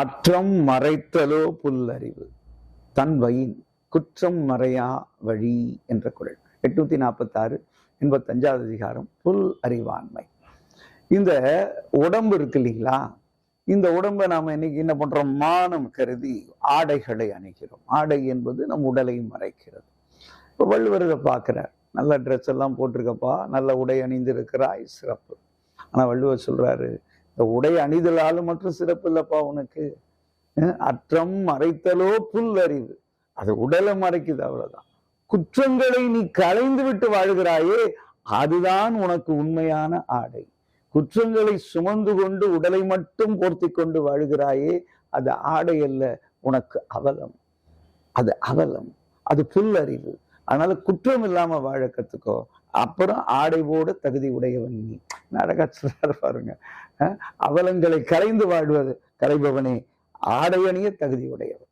அற்றம் மறைத்தலோ புல்லறிவு. தன் வயின் குற்றம் மறையா வழி என்ற குரல். எட்நூத்தி நாற்பத்தி ஆறு எண்பத்தஞ்சாவது அதிகாரம் புல் அறிவாண்மை. இந்த உடம்பு இருக்கு இல்லைங்களா? இந்த உடம்பை நாம் இன்னைக்கு என்ன பண்றோம்? மானம் கருதி ஆடைகளை அணிகிறோம். ஆடை என்பது நம் உடலை மறைக்கிறது. இப்போ வள்ளுவர் இதை நல்ல ட்ரெஸ் எல்லாம் போட்டிருக்கப்பா நல்ல உடை அணிந்திருக்கிறாய் சிறப்பு. ஆனால் வள்ளுவர் சொல்றாரு இந்த உடை அணிதலாலும் மட்டும் சிறப்பு இல்லப்பா உனக்கு. அற்றம் மறைத்தலோ புல் அறிவு அது உடலை மறைக்குது அவ்வளவுதான். குற்றங்களை நீ களைந்து விட்டு வாழ்கிறாயே அதுதான் உனக்கு உண்மையான ஆடை. குற்றங்களை சுமந்து கொண்டு உடலை மட்டும் போர்த்தி கொண்டு வாழ்கிறாயே அது ஆடை அல்ல உனக்கு அவலம். அது அவலம். அது புல்லறிவு. அதனால குற்றம் இல்லாம வாழ கத்துக்கோ. அப்புறம் ஆடைவோட தகுதி உடையவன் நீ. நடக்க சொல்றாரு பாருங்க. அவலங்களை கரைந்து வாழ்வது கரைபவனே ஆடையணிய தகுதி உடையவன்.